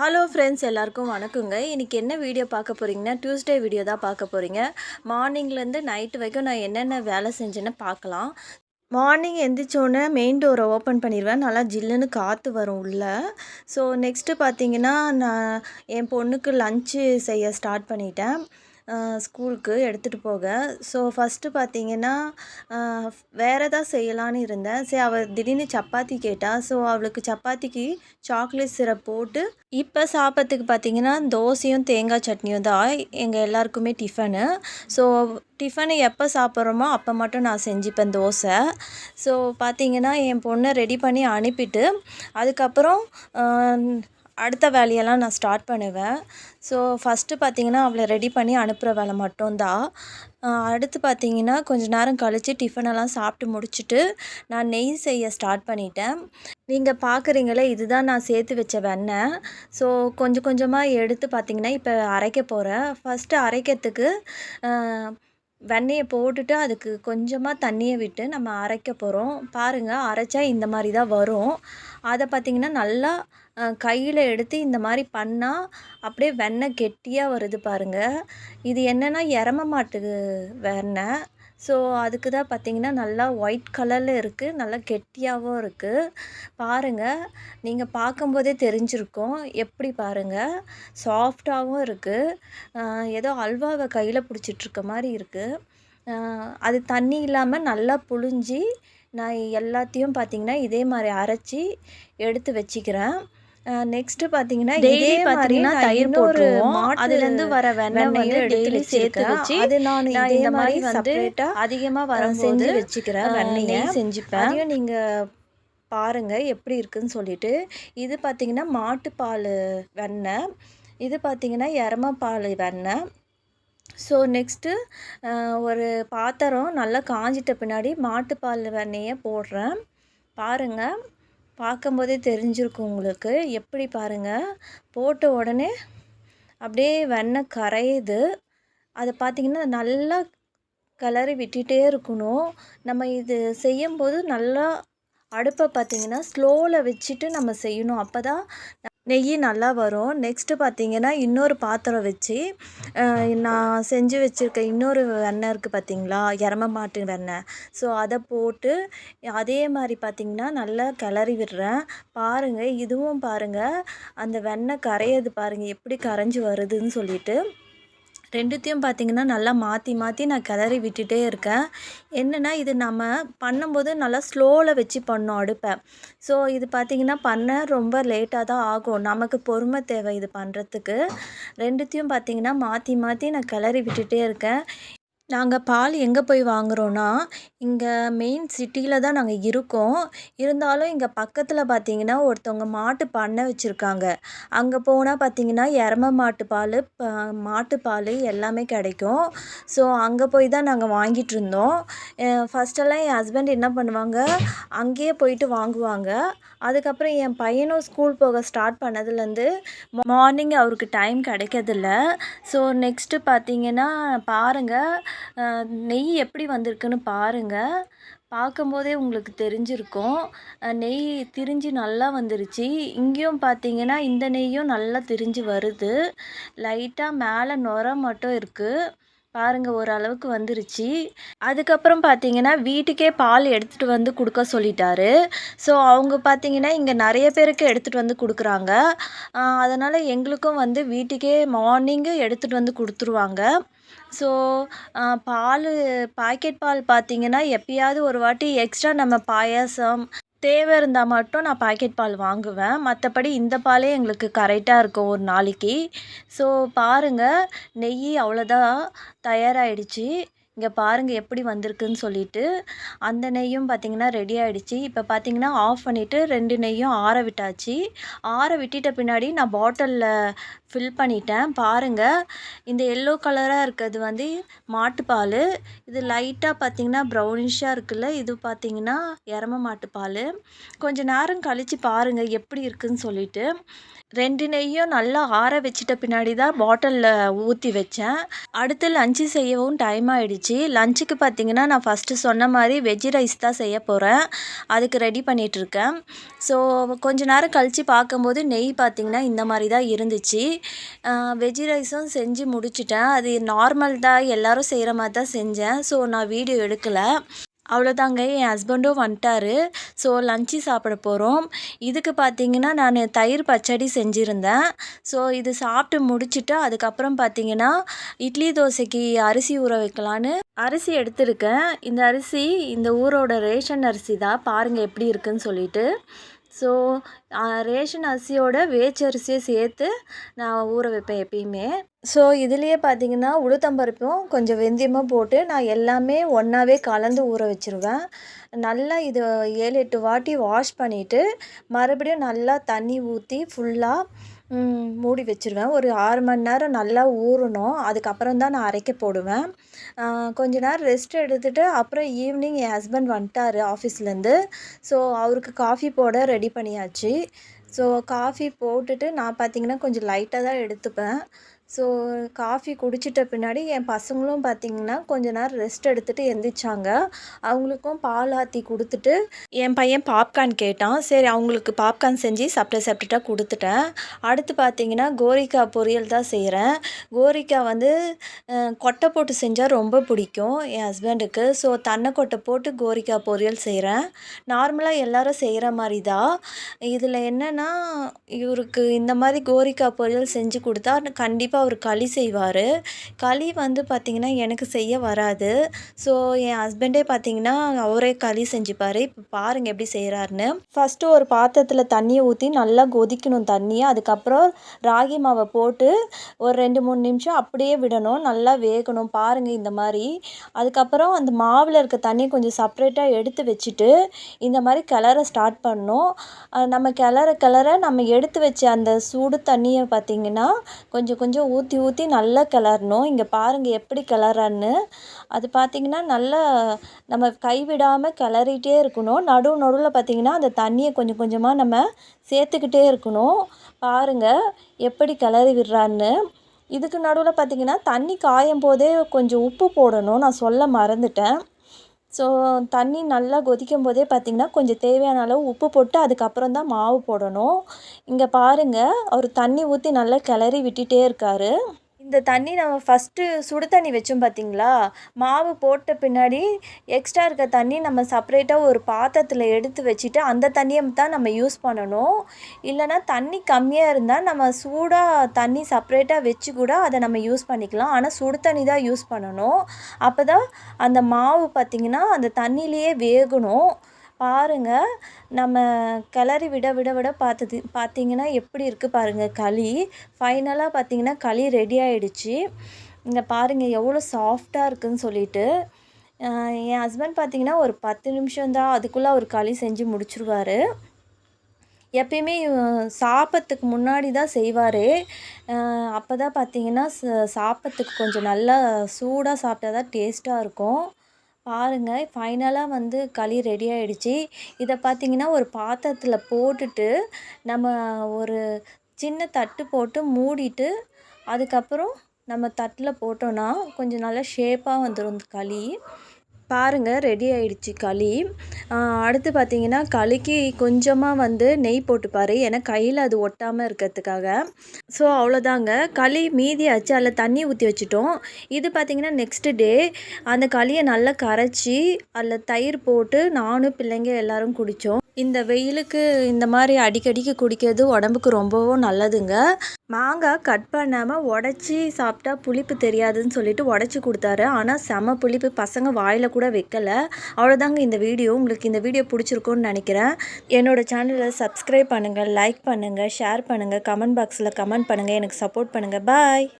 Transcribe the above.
Hello friends எல்லாருக்கும் வணக்கங்க. இன்றைக்கி என்ன வீடியோ பார்க்க போகிறீங்கன்னா டியூஸ்டே வீடியோ தான் பார்க்க போகிறீங்க மார்னிங்லேருந்து நைட்டு வரைக்கும் நான் என்னென்ன வேலை செஞ்சேன்னு பார்க்கலாம். மார்னிங் எந்திரிச்சோடனே மெயின் டோரை ஓப்பன் பண்ணிடுவேன். நல்லா ஜில்லுன்னு காற்று வரும் உள்ளே. ஸோ நெக்ஸ்ட்டு பார்த்தீங்கன்னா நான் என் பொண்ணுக்கு லஞ்சு செய்ய ஸ்டார்ட் பண்ணிட்டேன். ஸ்கூலுக்கு எடுத்துகிட்டு போக. ஸோ ஃபஸ்ட்டு பார்த்தீங்கன்னா வேறு எதாவது செய்யலான்னு இருந்தேன். சரி அவள் திடீர்னு சப்பாத்தி கேட்டால் ஸோ அவளுக்கு சப்பாத்திக்கு சாக்லேட் சிரப் போட்டு இப்போ சாப்பிட்றதுக்கு பார்த்தீங்கன்னா தோசையும் தேங்காய் சட்னியும் தான் எங்கள் எல்லாருக்குமே டிஃபனு ஸோ டிஃபனு எப்போ சாப்பிட்றோமோ அப்போ மட்டும் நான் செஞ்சுப்பேன் தோசை. ஸோ பார்த்தீங்கன்னா என் பொண்ணை ரெடி பண்ணி அனுப்பிட்டு அதுக்கப்புறம் அடுத்த வேலையெல்லாம் நான் ஸ்டார்ட் பண்ணுவேன். ஸோ ஃபஸ்ட்டு பார்த்தீங்கன்னா அவளை ரெடி பண்ணி அனுப்புகிற வேலை மட்டும்தான். அடுத்து பார்த்திங்கன்னா கொஞ்ச நேரம் கழித்து டிஃபனெல்லாம் சாப்பிட்டு முடிச்சுட்டு நான் நெய் செய்ய ஸ்டார்ட் பண்ணிட்டேன். நீங்கள் பார்க்குறீங்களே இதுதான் நான் சேர்த்து வச்ச வெண்ணெய் ஸோ கொஞ்சம் கொஞ்சமாக எடுத்து பார்த்திங்கன்னா இப்போ அரைக்க போகிறேன் ஃபஸ்ட்டு அரைக்கிறதுக்கு வெண்ணெயை போட்டுட்டு அதுக்கு கொஞ்சமாக தண்ணியை விட்டு நம்ம அரைக்க போகிறோம் பாருங்கள் அரைச்சா இந்த மாதிரி தான் வரும். அதை பார்த்திங்கன்னா நல்லா கையில் எடுத்து இந்த மாதிரி பண்ணால் அப்படியே வெண்ணெய் கெட்டியாக வருது பாருங்கள் இது என்னென்னா எரம மாட்டு வெண்ணெய். ஸோ அதுக்கு தான் பார்த்திங்கன்னா நல்லா ஒயிட் கலரில் இருக்குது நல்லா கெட்டியாகவும் இருக்குது பாருங்கள் நீங்கள் பார்க்கும்போதே தெரிஞ்சிருக்கும். எப்படி பாருங்கள் சாஃப்டாகவும் இருக்குது ஏதோ அல்வாவை கையில் பிடிச்சிட்ருக்க மாதிரி இருக்குது அது தண்ணி இல்லாமல் நல்லா புழிஞ்சி நான் எல்லாத்தையும் பார்த்திங்கன்னா இதே மாதிரி அரைச்சி எடுத்து வச்சுக்கிறேன். நெக்ஸ்ட்டு பார்த்தீங்கன்னா இதே பார்த்தீங்கன்னா தயிர் போட்டுருவோம். அதுலேருந்து வர வெண்ணெய் வந்து டெய்லி சேர்த்து வச்சு அது நான் இந்த மாதிரி வந்து அதிகமாக வர செஞ்சு வச்சுக்கிறேன் வெண்ணெயை. செஞ்சுப்பேன். அதையும் நீங்கள் பாருங்கள் எப்படி இருக்குன்னு சொல்லிட்டு. இது பார்த்தீங்கன்னா மாட்டுப்பால் வெண்ணெய். இது பார்த்தீங்கன்னா எரம பால் வெண்ணெய். ஸோ நெக்ஸ்ட்டு ஒரு பாத்திரம் நல்லா காஞ்சிட்ட பின்னாடி மாட்டுப்பால் வெண்ணெயை போடுறேன். பாருங்கள் பார்க்கும்போதே தெரிஞ்சிருக்கும் உங்களுக்கு. எப்படி பாருங்கள் போட்ட உடனே அப்படியே வெண்ணெய் கரையுது. அதை பார்த்திங்கன்னா நல்லா கிளறி விட்டுட்டே இருக்கணும். நம்ம இது செய்யும்போது நல்லா அடுப்பை பார்த்திங்கன்னா ஸ்லோவில் வச்சுட்டு நம்ம செய்யணும். அப்போ தான் நெய் நல்லா வரும். நெக்ஸ்ட்டு பார்த்திங்கன்னா இன்னொரு பாத்திரம் வச்சு நான் செஞ்சு வச்சுருக்க இன்னொரு வெண்ணெய் இருக்குது பார்த்திங்களா? எரம மாட்டு வெண்ணெய். ஸோ அதை போட்டு அதே மாதிரி பார்த்திங்கன்னா நல்லா கிளறி விடுறேன். பாருங்கள் இதுவும் பாருங்கள் அந்த வெண்ணெய் கரையிறது பாருங்கள் எப்படி கரைஞ்சி வருதுன்னு சொல்லிட்டு. ரெண்டுத்தையும் பார்த்திங்கன்னா நல்லா மாற்றி மாற்றி நான் கிளறி விட்டுட்டே இருக்கேன். என்னென்னா இது நம்ம பண்ணும்போது நல்லா ஸ்லோவில் வச்சு பண்ணோம் அடுப்பை. ஸோ இது பார்த்திங்கன்னா பண்ண ரொம்ப லேட்டாக தான் ஆகும். நமக்கு பொறுமை தேவை இது பண்ணுறதுக்கு ரெண்டுத்தையும் பார்த்திங்கன்னா மாற்றி மாற்றி நான் கிளறி விட்டுட்டே இருக்கேன். நாங்கள் பால் எங்கே போய் வாங்குகிறோன்னா இங்கே மெயின் சிட்டியில் தான் நாங்கள் இருக்கோம். இருந்தாலும் இங்கே பக்கத்தில் பார்த்தீங்கன்னா ஒருத்தவங்க மாட்டு பண்ணை வச்சுருக்காங்க. அங்கே போனால் பார்த்தீங்கன்னா எரம மாட்டு பால் மாட்டு பால் எல்லாமே கிடைக்கும். ஸோ அங்கே போய் தான் நாங்கள் வாங்கிட்டுருந்தோம் ஃபஸ்ட்டெல்லாம் என் ஹஸ்பண்ட் என்ன பண்ணுவாங்க அங்கேயே போயிட்டு வாங்குவாங்க. அதுக்கப்புறம் என் பையனும் ஸ்கூல் போக ஸ்டார்ட் பண்ணதுலேருந்து மார்னிங் அவருக்கு டைம் கிடைக்கிறதில்ல. ஸோ நெக்ஸ்ட்டு பார்த்தீங்கன்னா பாருங்கள் நெய் எப்படி வந்திருக்குன்னு பாருங்கள் பார்க்கும்போதே உங்களுக்கு தெரிஞ்சிருக்கும். நெய் திரிஞ்சு நல்லா வந்துருச்சு. இங்கேயும் பார்த்தீங்கன்னா இந்த நெய்யும் நல்லா திரிஞ்சு வருது. லைட்டாக மேலே நுரை மட்டும் இருக்குது பாருங்கள் ஓரளவுக்கு வந்துருச்சு. அதுக்கப்புறம் பார்த்தீங்கன்னா வீட்டுக்கே பால் எடுத்துகிட்டு வந்து கொடுக்க சொல்லிட்டாரு. ஸோ அவங்க பார்த்தீங்கன்னா இங்கே நிறைய பேருக்கு எடுத்துகிட்டு வந்து கொடுக்குறாங்க. அதனால் எங்களுக்கும் வந்து வீட்டுக்கே மார்னிங்கு எடுத்துகிட்டு வந்து கொடுத்துருவாங்க. ஸோ பால் பாக்கெட் பால் பார்த்தீங்கன்னா எப்பயாவது ஒரு வாட்டி எக்ஸ்ட்ரா நம்ம பாயாசம் தேவை இருந்தால் மட்டும் நான் பாக்கெட் பால் வாங்குவேன். மற்றபடி இந்த பாலே எங்களுக்கு கரெக்டாக இருக்கும் ஒரு நாளைக்கு. ஸோ பாருங்கள் நெய் அவ்வளோதான் தயாராகிடுச்சி இங்கே பாருங்கள் எப்படி வந்திருக்குன்னு சொல்லிட்டு அந்த நெய்யும் பார்த்திங்கன்னா ரெடி ஆகிடுச்சு இப்போ பார்த்திங்கன்னா ஆஃப் பண்ணிவிட்டு ரெண்டு நெய்யும் ஆற விட்டாச்சு. ஆற விட்டுட்ட பின்னாடி நான் பாட்டிலில் ஃபில் பண்ணிட்டேன். பாருங்கள் இந்த எல்லோ கலராக இருக்கிறது வந்து மாட்டுப்பால். இது லைட்டாக பார்த்திங்கன்னா ப்ரௌனிஷாக இருக்குல்ல இது பார்த்திங்கன்னா எரம மாட்டுப்பால். கொஞ்சம் நேரம் கழித்து பாருங்கள் எப்படி இருக்குதுன்னு சொல்லிட்டு. ரெண்டு நெய்யும் நல்லா ஆற வச்சிட்ட பின்னாடி தான் பாட்டிலில் ஊற்றி வச்சேன். அடுத்து லஞ்சு செய்யவும் டைம் ஆகிடுச்சு ஆயிடுச்சு. லஞ்சுக்கு பார்த்தீங்கன்னா நான் ஃபஸ்ட்டு சொன்ன மாதிரி வெஜ்ஜி ரைஸ் தான் செய்ய போகிறேன் அதுக்கு ரெடி பண்ணிகிட்ருக்கேன் ஸோ கொஞ்ச நேரம் கழித்து பார்க்கும்போது நெய் பார்த்திங்கன்னா இந்த மாதிரி தான் இருந்துச்சு. வெஜ்ஜி ரைஸும் செஞ்சு முடிச்சிட்டேன். அது நார்மல் தான். எல்லோரும் செய்கிற மாதிரி தான் செஞ்சேன். ஸோ நான் வீடியோ எடுக்கலை. அவ்வளோதாங்க என் ஹஸ்பண்டும் வந்துட்டாரு. ஸோ லஞ்சு சாப்பிட போகிறோம் இதுக்கு பார்த்தீங்கன்னா நான் தயிர் பச்சடி செஞ்சுருந்தேன். ஸோ இது சாப்பிட்டு முடிச்சுட்டு அதுக்கப்புறம் பார்த்தீங்கன்னா இட்லி தோசைக்கு அரிசி ஊற வைக்கலான்னு அரிசி எடுத்திருக்கேன். இந்த அரிசி இந்த ஊரோட ரேஷன் அரிசி தான். பாருங்கள் எப்படி இருக்குன்னு சொல்லிட்டு. ஸோ ரேஷன் அரிசியோட வேச்சரிசியை சேர்த்து நான் ஊற வைப்பேன் எப்பயுமே. ஸோ இதுலேயே பார்த்தீங்கன்னா உளுத்தம்பருப்பும் கொஞ்சம் வெந்தயமாக போட்டு நான் எல்லாமே ஒன்றாவே கலந்து ஊற வச்சுருவேன். நல்லா இது ஏழு எட்டு வாட்டி வாஷ் பண்ணிவிட்டு மறுபடியும் நல்லா தண்ணி ஊற்றி ஃபுல்லாக மூடி வச்சுருவேன். ஒரு ஆறு மணி நேரம் நல்லா ஊறணும். அதுக்கப்புறம் தான் நான் அரைக்க போடுவேன். கொஞ்ச நேரம் ரெஸ்ட் எடுத்துகிட்டு அப்புறம் ஈவினிங் என் ஹஸ்பண்ட் வந்துட்டார் ஆஃபீஸ்லேருந்து ஸோ அவருக்கு காஃபி போட ரெடி பண்ணியாச்சு. ஸோ காஃபி போட்டுட்டு நான் பார்த்திங்கன்னா கொஞ்சம் லைட்டாக தான் எடுத்துப்பேன். ஸோ காஃபி குடிச்சிட்ட பின்னாடி என் பசங்களும் பார்த்திங்கன்னா கொஞ்ச நேரம் ரெஸ்ட் எடுத்துகிட்டு எந்திரிச்சாங்க. அவங்களுக்கும் பால் ஆற்றி கொடுத்துட்டு என் பையன் பாப்கார்ன் கேட்டான். சரி அவங்களுக்கு பாப்கார்ன் செஞ்சு சாப்பிட்ட சாப்பிட்டுட்டா கொடுத்துட்டேன். அடுத்து பார்த்திங்கன்னா கோரிக்காய் பொரியல் தான் செய்கிறேன் கோரிக்காய் வந்து கொட்டை போட்டு செஞ்சால் ரொம்ப பிடிக்கும் என் ஹஸ்பண்டுக்கு ஸோ தன்னை கொட்டை போட்டு கோரிக்காய் பொரியல் செய்கிறேன் நார்மலாக எல்லோரும் செய்கிற மாதிரி தான் இதில் என்னென்னா இவருக்கு இந்த மாதிரி கோரிக்காய் பொரியல் செஞ்சு கொடுத்தா கண்டிப்பாக அவர் களி செய்வார். களி வந்து பார்த்திங்கன்னா எனக்கு செய்ய வராது. ஸோ என் ஹஸ்பண்டே பார்த்திங்கன்னா அவரே களி செஞ்சுப்பார். இப்போ பாருங்கள் எப்படி செய்கிறாருன்னு ஃபஸ்ட்டு ஒரு பாத்திரத்தில் தண்ணியை ஊற்றி நல்லா கொதிக்கணும் தண்ணியை. அதுக்கப்புறம் ராகி மாவை போட்டு ஒரு ரெண்டு மூணு நிமிஷம் அப்படியே விடணும். நல்லா வேகணும். பாருங்கள் இந்த மாதிரி. அதுக்கப்புறம் அந்த மாவில் இருக்க தண்ணியை கொஞ்சம் செப்ரேட்டாக எடுத்து வச்சுட்டு இந்த மாதிரி கிளற ஸ்டார்ட் பண்ணணும். நம்ம கிளற கிளற நம்ம எடுத்து வச்ச அந்த சூடு தண்ணியை பார்த்திங்கன்னா கொஞ்சம் கொஞ்சம் ஊற்றி ஊற்றி நல்லா கிளறணும். இங்கே பாருங்கள் எப்படி கிளறான்னு. அது பார்த்திங்கன்னா நல்லா நம்ம கைவிடாமல் கிளறிட்டே இருக்கணும். நடு நடுவில் பார்த்திங்கன்னா அந்த தண்ணியை கொஞ்சம் கொஞ்சமாக நம்ம சேர்த்துக்கிட்டே இருக்கணும். பாருங்கள் எப்படி கிளறி விடுறான்னு. இதுக்கு நடுவில் பார்த்திங்கன்னா தண்ணி காயும் போதே கொஞ்சம் உப்பு போடணும். நான் சொல்ல மறந்துட்டேன். ஸோ தண்ணி நல்லா கொதிக்கும் போதே பார்த்திங்கன்னா கொஞ்சம் தேவையான அளவு உப்பு போட்டு அதுக்கப்புறம் தான் மாவு போடணும். இங்கே பாருங்கள் அவர் தண்ணி ஊற்றி நல்லா கிளறி விட்டுட்டே இருக்கார். இந்த தண்ணி நம்ம ஃபஸ்ட்டு சுடு தண்ணி வச்சோம் பார்த்திங்களா மாவு போட்ட பின்னாடி எக்ஸ்ட்ரா இருக்க தண்ணி நம்ம செப்பரேட்டாக ஒரு பாத்திரத்தில் எடுத்து வச்சுட்டு அந்த தண்ணியை தான் நம்ம யூஸ் பண்ணணும். இல்லைனா தண்ணி கம்மியாக இருந்தால் நம்ம சூடாக தண்ணி செப்ரேட்டாக வச்சு கூட அதை நம்ம யூஸ் பண்ணிக்கலாம். ஆனால் சுடு தண்ணி தான் யூஸ் பண்ணணும். அப்போ தான் அந்த மாவு பார்த்திங்கன்னா அந்த தண்ணியிலையே வேகணும். பாருங்கள் நம்ம கிளறி விட விட விட பார்த்தது பார்த்தீங்கன்னா எப்படி இருக்குது பாருங்கள் களி. ஃபைனலாக பார்த்தீங்கன்னா களி ரெடி ஆகிடுச்சி இங்கே பாருங்கள் எவ்வளோ சாஃப்டாக இருக்குதுன்னு சொல்லிட்டு. என் ஹஸ்பண்ட் பார்த்திங்கன்னா ஒரு பத்து நிமிஷம் தான் அதுக்குள்ளே அவர் களி செஞ்சு முடிச்சிருவார். எப்பயுமே சாப்பிட்றதுக்கு முன்னாடி தான் செய்வார். அப்போ தான் பார்த்தீங்கன்னா சாப்பிட்றதுக்கு கொஞ்சம் நல்லா சூடாக சாப்பிட்டா தான் டேஸ்ட்டாக இருக்கும். பாருங்கள் ஃபைனலாக வந்து களி ரெடி ஆகிடுச்சி இதை பார்த்திங்கன்னா ஒரு பாத்திரத்தில் போட்டுட்டு நம்ம ஒரு சின்ன தட்டு போட்டு மூடிட்டு அதுக்கப்புறம் நம்ம தட்டில் போட்டோன்னா கொஞ்சம் நல்லா ஷேப்பாக வந்துடும் களி. பாருங்கள் ரெடி ஆயிடுச்சு களி. அடுத்து பார்த்திங்கன்னா களிக்கு கொஞ்சமாக வந்து நெய் போட்டுப்பார். ஏன்னா கையில் அது ஒட்டாமல் இருக்கிறதுக்காக. ஸோ அவ்வளோதாங்க களி மீதி ஆச்சு. அதில் தண்ணி ஊற்றி வச்சுட்டோம். இது பார்த்திங்கன்னா நெக்ஸ்ட்டு டே அந்த களியை நல்லா கரைச்சி அதில் தயிர் போட்டு நானும் பிள்ளைங்க எல்லோரும் குடித்தோம் இந்த வெயிலுக்கு இந்த மாதிரி அடிக்கடிக்கு குடிக்கிறது உடம்புக்கு ரொம்பவும் நல்லதுங்க. மாங்காய் கட் பண்ணாமல் உடச்சி சாப்பிட்டா புளிப்பு தெரியாதுன்னு சொல்லிட்டு உடச்சி கொடுத்தாரு. ஆனால் செம புளிப்பு பசங்க வாயில் கூட வைக்கலை. அவ்வளோதாங்க இந்த வீடியோ. உங்களுக்கு இந்த வீடியோ பிடிச்சிருக்குன்னு நினைக்கிறேன். என்னோடய சேனலை சப்ஸ்கிரைப் பண்ணுங்கள் லைக் பண்ணுங்கள் ஷேர் பண்ணுங்கள் கமெண்ட் பாக்ஸில் கமெண்ட் பண்ணுங்கள் எனக்கு சப்போர்ட் பண்ணுங்கள் பாய்